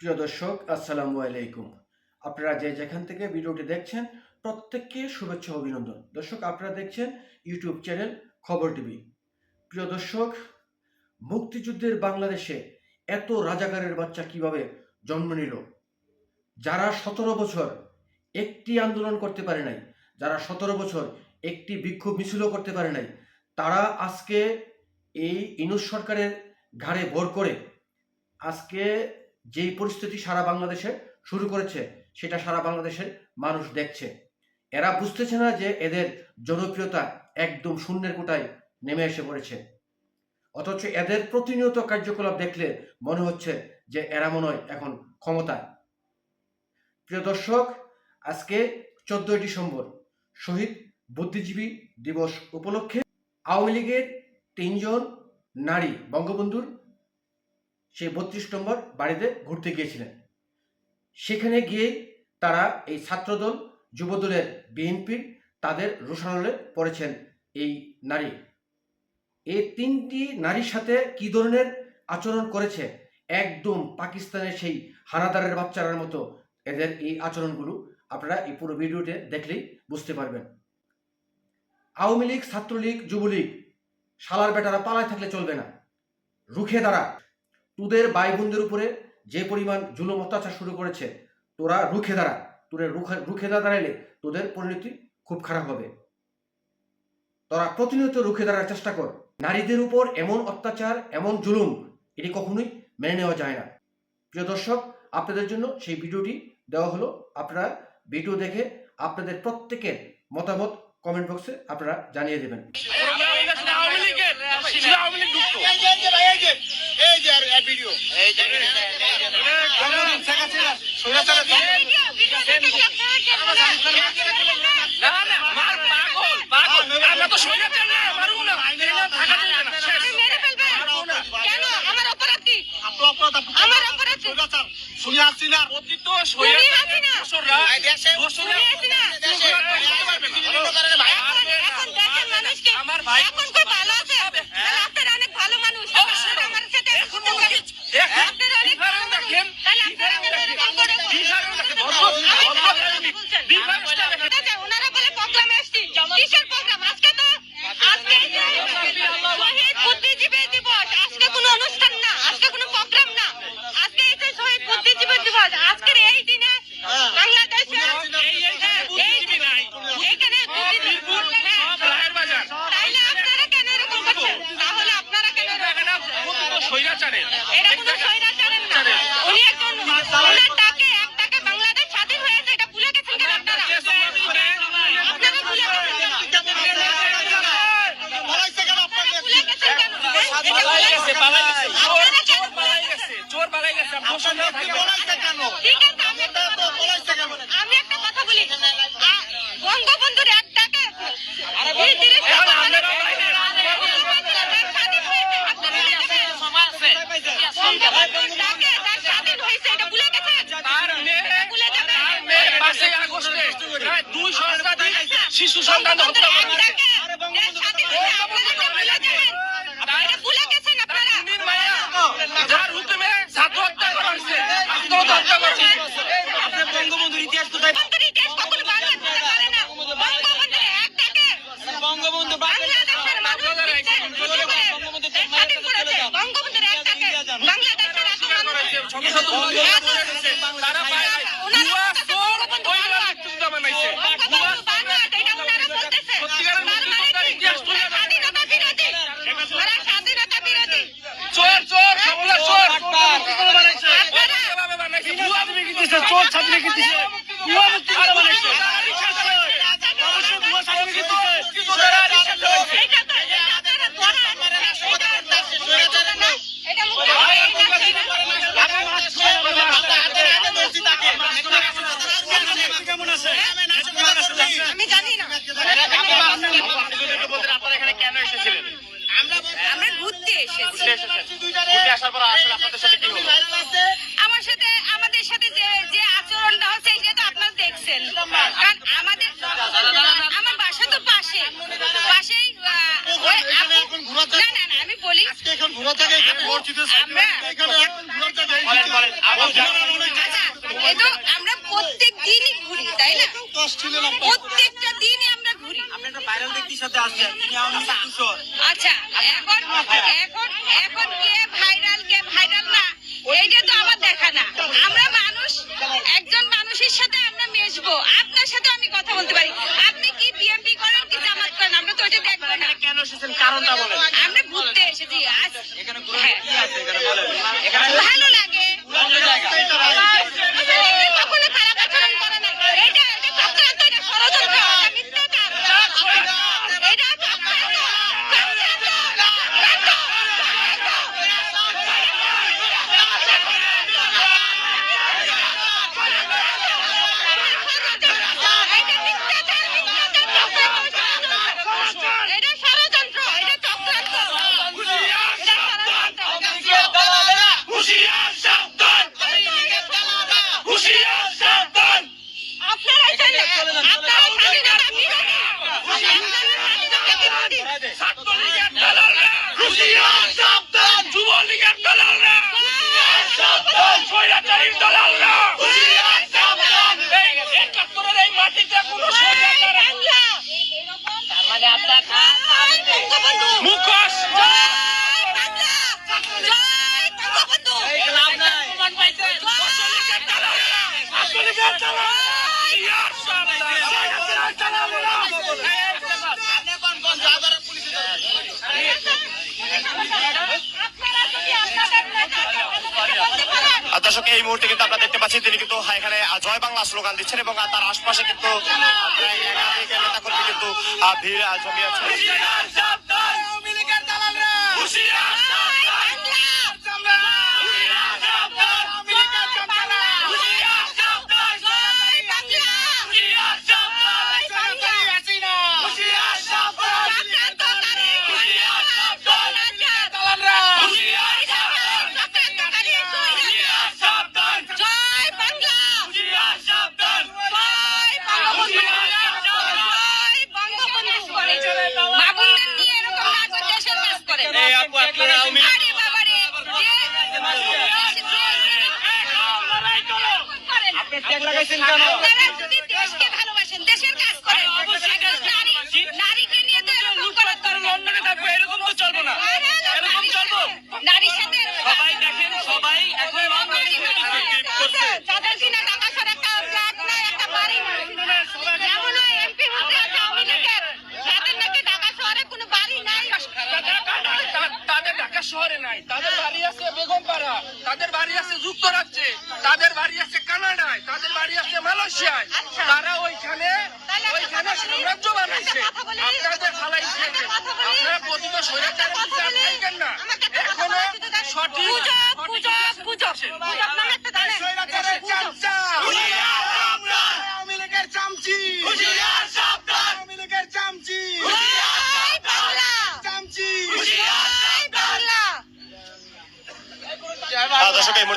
প্রিয় দর্শক আসসালামু আলাইকুম। আপনারা যে যেখান থেকে ভিডিওটি দেখছেন প্রত্যেককে শুভেচ্ছা অভিনন্দন। দর্শক আপনারা দেখছেন ইউটিউব চ্যানেল খবর টিভি। প্রিয় দর্শক মুক্তিযুদ্ধের বাংলাদেশে এত রাজাকারের বাচ্চা কীভাবে জন্ম নিল? যারা সতেরো বছর একটি আন্দোলন করতে পারে নাই যারা সতেরো বছর একটি বিক্ষোভ মিছিলও করতে পারে নাই, তারা আজকে এই ইনুস সরকারের ঘাড়ে ভর করে আজকে যেই পরিস্থিতি সারা বাংলাদেশে শুরু করেছে, সেটা সারা বাংলাদেশের মানুষ দেখছে। এরা বুঝতেছে না যে এদের জনপ্রিয়তা একদম শূন্যের কোটায় নেমে এসে পড়েছে। অথচ এদের প্রতিনিয়ত কার্যকলাপ দেখলে মনে হচ্ছে যে এরা মনে হয় এখন ক্ষমতায়। প্রিয় দর্শক, আজকে চোদ্দই ডিসেম্বর শহীদ বুদ্ধিজীবী দিবস উপলক্ষে আওয়ামী লীগের তিনজন নারী বঙ্গবন্ধুর সেই বত্রিশ নম্বর বাড়িতে ঘুরতে গিয়েছিলেন। সেখানে গিয়ে তারা এই ছাত্রদল, যুবদলের বিএনপির তাদের রোষানলে পড়েছেন এই নারী। এই তিনটি নারীর সাথে কি ধরনের আচরণ করেছে? একদম পাকিস্তানের সেই হানাদারের বাচ্চারার মতো এদের এই আচরণগুলো আপনারা এই পুরো ভিডিওতে দেখলেই বুঝতে পারবেন। আওয়ামী লীগ, ছাত্রলীগ, যুবলীগ, শালার বেটারা পালায় থাকলে চলবে না। রুখে দাঁড়া। তোদের ভাই বোনদের উপরে যে পরিমাণ জুলুম অত্যাচার শুরু করেছে, তোরা রুখে দাঁড়া। তোদের রুখে রুখে না দাঁড়াইলে তোদের পরিণতি খুব খারাপ হবে। তোরা প্রতিনিয়ত রুখে দাঁড়ার চেষ্টা কর। নারীদের উপর এমন অত্যাচার, এমন জুলুম এটি কখনোই মেনে নেওয়া যায় না। প্রিয় দর্শক, আপনাদের জন্য সেই ভিডিওটি দেওয়া হলো। আপনারা ভিডিও দেখে আপনাদের প্রত্যেকের মতামত কমেন্ট বক্সে আপনারা জানিয়ে দেবেন। আমরা তো আমার ভাই এখন খুব ভালো আছে তাহলে আপনারা অনেক ভালো মানুষ আপনারা আমার সাথে এরকম করেন। দেখেন আপনারা অনেক ভালো ডিফারেন্ট মানুষ। দেখেন তাহলে আপনারা কেন এরকম করেন? ডিফারেন্ট দেখেন আমি বলছেন। ডিফারেন্টটা দেখেন ঠিক আছে, ওনারা বলে প্রোগ্রামে আসছি কিসের প্রোগ্রাম আজকে তো আজকে এই যে শহীদ বুদ্ধিজীবী দিবস আজকে কোনো অনুষ্ঠান না আজকে কোনো প্রোগ্রাম না আজকে এই যে শহীদ বুদ্ধিজীবী দিবস আজকের এই দিনে বাংলাদেশে এই এই যে বুদ্ধিজীবী নাই এইখানে বুদ্ধিজীবী বীরপুর সব রায়ের বাজার তাইলে আপনারা কেন এরকম করছেন তাহলে আপনারা কেন এরকম জায়গাটা অতীত স্বৈরাচারের এটা কোনো স্বৈরাচারের না উনি একজন ওনার ডাকে এক ডাকে বাংলাদেশ স্বাধীন হয়েছে এটা ভুলে গেছেন কেন আপনারা আপনারা ভুলে গেছেন কেন? বলাইছে কেন আপনার আপনারা ভুলে গেছেন কেন? এটা পালাই ভুলে গেছে গেছেন। পালাই গেছে চোর আপনারা কেন চোর পালাই গেছে চোর পালাই গেছে আপনার সঙ্গে আপনি থাকবে বলাইছে কেন ঠিক আছে আমি একটা কথা বলি। বলাইছে কেন আমি একটা কথা বলি আ, বঙ্গবন্ধুর এক ডাকে এই তিরিশটা এখন বাঙালি- আপনারা বাইরে বঙ্গবন্ধুর দেশ স্বাধীন হয়েছে, আপনারা ভুলে গেছেন। বঙ্গবন্ধুর ডাকে দেশ স্বাধীন হয়েছে, এটা ভুলে গেছেন? তার মেয়ে ভুলে যাবেন। তার মেয়ে পাঁচই আগস্টে প্রায় দুই সহস্রাধিক শিশু সন্তান হত্যা বঙ্গবন্ধুর এক করেছে ডাকে দেশ স্বাধীন হয়েছে, আপনারা এটা ভুলে যাবেন। এটা ভুলে গেছেন আপনারা। খুনির মায়া যার হুকুমে ছাত্র হত্যা করা হয়েছে আত্মহত্যা হত্যা করছে আপনি বঙ্গবন্ধুর ইতিহাস কোথায় বঙ্গবন্ধুর ইতিহাস কখনো বারবার ভুলতে পারে না। বঙ্গবন্ধুর এক ডাকে বঙ্গবন্ধু বাংলাদেশের মানুষ দেশ স্বাধীন করেছে। বঙ্গবন্ধুর এক ডাকে বাংলাদেশের এত মানুষ শত শত মুসলিম ধরে রেখেছে। তারা পায় নাই। ভুয়া চোর ওইগুলা মৃত্যুদণ্ড বানাইছে। ভুয়া সত্যিকারের মুক্তিযোদ্ধার ইতিহাস তুলে ধরে। চোর চোর সবগুলা চোর মুক্তিযোদ্ধা বানাইছে। ওরা যেভাবে বানাইছে, ভুয়া দিছে ভুয়া মুক্তিযোদ্ধা বানাইছে সার্টিফিকেট দিছে। কেমন আমি জানি না আপনারা এখানে কেন এসেছিলেন আমরা ঘুরতে এসেছি। ঘুরতে আসার পর আসলে এখন ঘোরা না না আমি বলি আজকে এখন ঘোরা থাকে এখানে মসজিদের সামনে এখানে এখন ঘোরা থাকে বলেন বলেন তো আমরা আচ্ছা, প্রত্যেক দিনই ঘুরি তাই না? প্রত্যেকটা দিনই আমরা ঘুরি। আপনি একটা ভাইরাল ব্যক্তির সাথে আসছেন তিনি আমাদের কিশোর আচ্ছা এখন এখন এখন কে ভাইরাল কে ভাইরাল না এইটা তো আমার দেখা না। আমরা মানুষ একজন মানুষের সাথে আমরা মেশবো। আপনার সাথে আমি কথা বলতে পারি। এসেছেন কারণটা বলেন। আমরা ঘুরতে এসেছি। আজ এখানে ঘুরে কি আছে? এখানে বলেন। এখানে ভালো লাগে ভালো জায়গা। আসলে এটা কখনো খারাপ আচরণ করে না এটা এটা চক্রান্ত এটা ষড়যন্ত্র এটা মিথ্যাচার এটা চক্রান্ত চক্রান্ত এটা মিথ্যাচার মিথ্যাচার চক্রান্ত এটা ষড়যন্ত্র এটা চক্রান্ত এটা ষড়যন্ত্র হুশিয়ার সাবধান হুশিয়ার সাবধান আপনারা জানেন আপনারা স্বাধীনতা বিরোধী আপনারা স্বাধীনতা বিরোধী ছাত্রলীগের দালালরা হুশিয়ার সাবধান যুবলীগের দালালরা। স্বৈরাচারীর দালালরা। একাত্তরের এই মাটিতে কোনো মানে মুখোশ। জয় বাংলা জয় বঙ্গবন্ধু লাভ নাই ছাত্রলীগের দালালরা ছাত্রলীগের দালালরা হুশিয়ার সাবধান স্বৈরাচারীর দালালরা আপনারা যদি আপনাদের নেতাকে বলতে পারেন আর দর্শক, এই মুহূর্তে কিন্তু আমরা দেখতে পাচ্ছি, তিনি কিন্তু এখানে জয় বাংলা স্লোগান দিচ্ছেন এবং তার আশপাশে কিন্তু কিন্তু ভিড় জমিয়েছে ট্যাগ লাগাইছেন কেন আপনারা যদি দেশকে ভালোবাসেন দেশের কাজ করেন। নারীকে নিয়ে তো এরকম করার দরকার লন্ডনে থাকব এরকম তো চলবো না। এরকম চলবো। নারীর সাথে সবাই দেখেন সবাই এখন যাদের কিনা টাকা ছাড়া একটা ফ্ল্যাট নাই, একটা বাড়ি নাই। যেমন ওই MP মন্ত্রী আছে আওয়ামী লীগের, যাদের নাকি ঢাকা শহরে কোনো বাড়ি নাই। তা- তাদের ঢাকা শহরে নাই। তাদের বাড়ি আছে বেগমপাড়া তাদের বাড়ি আছে যুক্তরাজ্যে তাদের বাড়ি আছে কানাডায় তাদের বাড়ি আছে মালয়েশিয়ায়। আচ্ছা। তারা ওইখানে ওইখানে সাম্রাজ্য বানাইছে। আপনাদের ফালাইছে আপনারা প্রতিটা স্বৈরাচারের বিচার না। এখনও। সঠিক সঠিক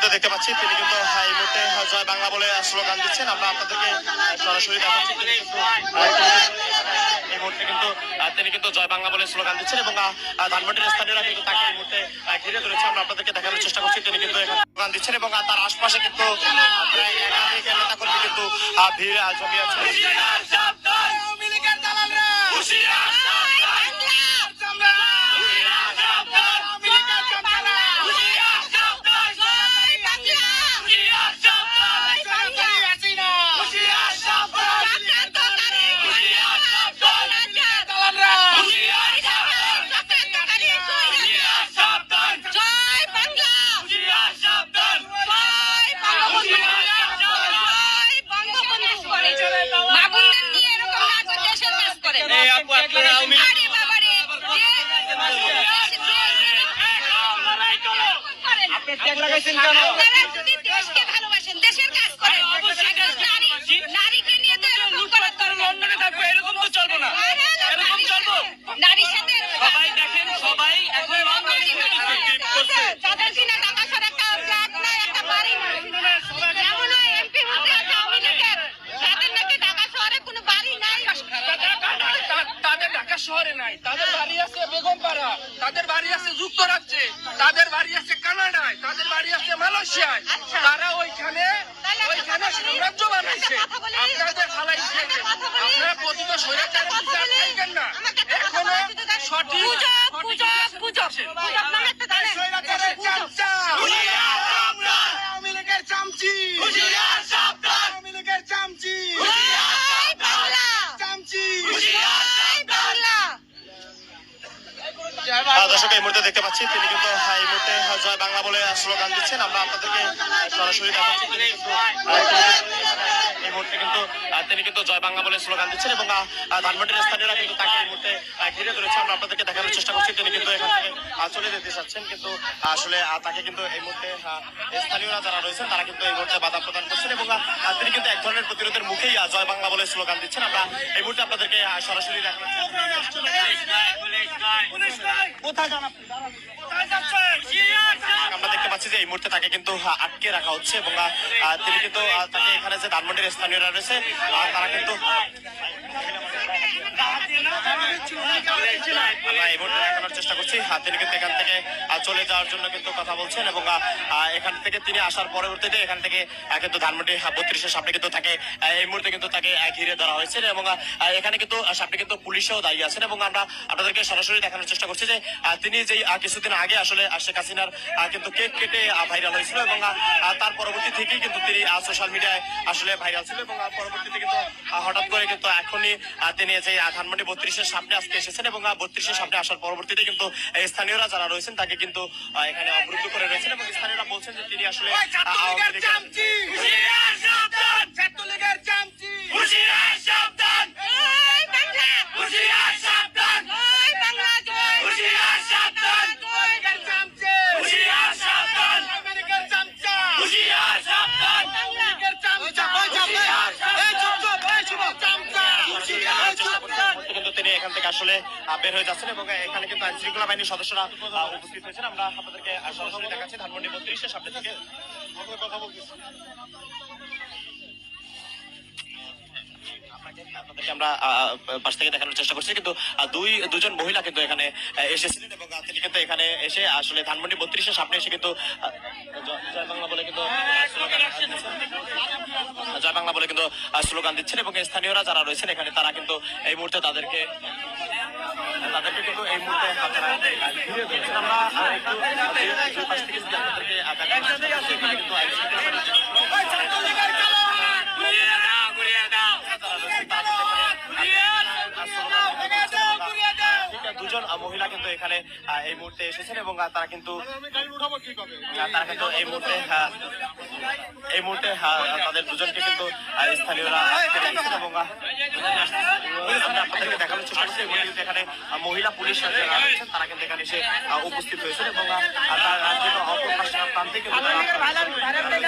মুহূর্তে দেখতে পাচ্ছি, তিনি কিন্তু এই মুহূর্তে জয় বাংলা বলে স্লোগান দিচ্ছেন। আমরা আপনাদেরকে সরাসরি দেখাচ্ছি, তিনি কিন্তু এই মুহূর্তে কিন্তু তিনি কিন্তু জয় বাংলা বলে স্লোগান দিচ্ছেন এবং ধানমন্ডির স্থানীয়রা কিন্তু তাকে এই মুহূর্তে ঘিরে ধরেছে। আমরা আপনাদেরকে দেখানোর চেষ্টা করছি, তিনি কিন্তু স্লোগান দিচ্ছেন এবং তার আশপাশে কিন্তু প্রায় একাধিক কিন্তু ভিড় জমিয়েছে লাগাইছেন কেন? আপনারা যদি দেশকে ভালোবাসেন দেশের কাজ করেন নারী নারীকে নিয়ে তো এরকম করার দরকার লন্ডনে থাকব এরকম তো চলবো না। এরকম চলবো। নারীর সাথে সবাই দেখেন সবাই এখন লন্ডনে করছে। যাদের কিনা টাকা ছাড়া একটা ফ্ল্যাট নাই, একটা বাড়ি নাই। যেমন ওই MP মন্ত্রী আছে আওয়ামী লীগের, যাদের নাকি ঢাকা শহরে কোনো বাড়ি নাই। তা- তাদের ঢাকা শহরে নাই। তাদের বাড়ি আছে বেগমপাড়া তাদের বাড়ি আছে যুক্তরাজ্যে তাদের বাড়ি আছে কানাডায় তাদের বাড়ি আছে মালয়েশিয়ায়। আচ্ছা। তারা ওইখানে ওইখানে সাম্রাজ্য বানাইছে। আপনাদের ফালাইছে আপনারা পতিত স্বৈরাচারের বিচার চাইবেন না। এখনও সঠিক সঠিক গুজব, বিচার গুজব। করছেন। গুজব নামে একটা জানেন? গুজব। জয় বাংলা। জয় বাংলা। আহ, দর্শক এই মুহূর্তে দেখতে পাচ্ছি তিনি কিন্তু এই মুহূর্তে জয় বাংলা বলে স্লোগান দিচ্ছেন। আমরা আপনাদেরকে সরাসরি দেখাচ্ছি এই মুহূর্তে কিন্তু তিনি কিন্তু জয় বাংলা বলে স্লোগান দিচ্ছেন এবং ধানমন্ডির স্থানীয়রা কিন্তু তাকে এই মুহূর্তে ঘিরে ধরেছে। আমরা আপনাদেরকে দেখানোর চেষ্টা করছি, তিনি কিন্তু এখান থেকে চলে যেতে চাচ্ছেন। কিন্তু আসলে তাকে কিন্তু এই মুহূর্তে স্থানীয়রা যারা রয়েছেন, তারা কিন্তু এই মুহূর্তে বাধা প্রদান করছেন এবং তিনি কিন্তু এক ধরনের প্রতিরোধের মুখেই জয় বাংলা বলে স্লোগান দিচ্ছেন। আমরা এই মুহূর্তে আপনাদেরকে সরাসরি দেখানোর চেষ্টা আমরা দেখতে পাচ্ছি যে এই মুহূর্তে তাকে কিন্তু আটকে রাখা হচ্ছে এবং তিনি কিন্তু তাকে এখানে যে ধানমন্ডির স্থানীয়রা রয়েছে তারা কিন্তু তিনি কিন্তু যে কিছুদিন আগে আসলে শেখ হাসিনার কিন্তু কেক কেটে ভাইরাল হয়েছিল এবং তার পরবর্তী থেকেই কিন্তু তিনি সোশ্যাল মিডিয়ায় আসলে ভাইরাল ছিল এবং পরবর্তীতে কিন্তু হঠাৎ করে কিন্তু এখনই তিনি যে ধানমন্ডি বত্রিশের সামনে আজকে এসেছেন এবং বত্রিশের সামনে আসার পরবর্তীতে কিন্তু স্থানীয়রা যারা রয়েছেন তাকে কিন্তু এখানে অবরুদ্ধ করে রয়েছেন এবং স্থানীয়রা বলছেন যে তিনি আসলে আওয়ামী লীগের আসলে বের হয়ে যাচ্ছেন এবং এখানে কিন্তু আইন শৃঙ্খলা বাহিনীর সদস্যরা উপস্থিত হয়েছেন। আমরা আপনাদেরকে সরাসরি দেখাচ্ছি ধানমন্ডি বত্রিশের সামনে থেকে। কথা বলতেছি। আপনাদেরকে আমরা পাশ থেকে দেখানোর চেষ্টা করছি। কিন্তু দুই দুজন মহিলা কিন্তু এখানে এসেছিলেন এবং তিনি কিন্তু এখানে এসে আসলে ধানমন্ডি বত্রিশের সামনে এসে কিন্তু জয় বাংলা বলে কিন্তু জয় বাংলা বলে কিন্তু স্লোগান দিচ্ছেন এবং স্থানীয়রা যারা রয়েছেন এখানে তারা কিন্তু এই মুহূর্তে তাদেরকে তাদেরকে কিন্তু এই মুহূর্তে আমরা একটু পাশ থেকে যদি আপনাদেরকে কিন্তু আইন ঠিক দুজন মহিলা কিন্তু এখানে আহ, এই মুহূর্তে এসেছেন এবং তারা কিন্তু তারা কিন্তু এই মুহূর্তে এই মুহূর্তে তাদের দুজনকে কিন্তু স্থানীয়রা আটকে রেখেছেন এবং আপনাদেরকে দেখানোর চেষ্টা করছি এবং কিন্তু এখানে মহিলা পুলিশ তারা কিন্তু এখানে এসে উপস্থিত হয়েছেন এবং তার আহ, কিন্তু অপর পাশে প্রান্তে কিন্তু তারা-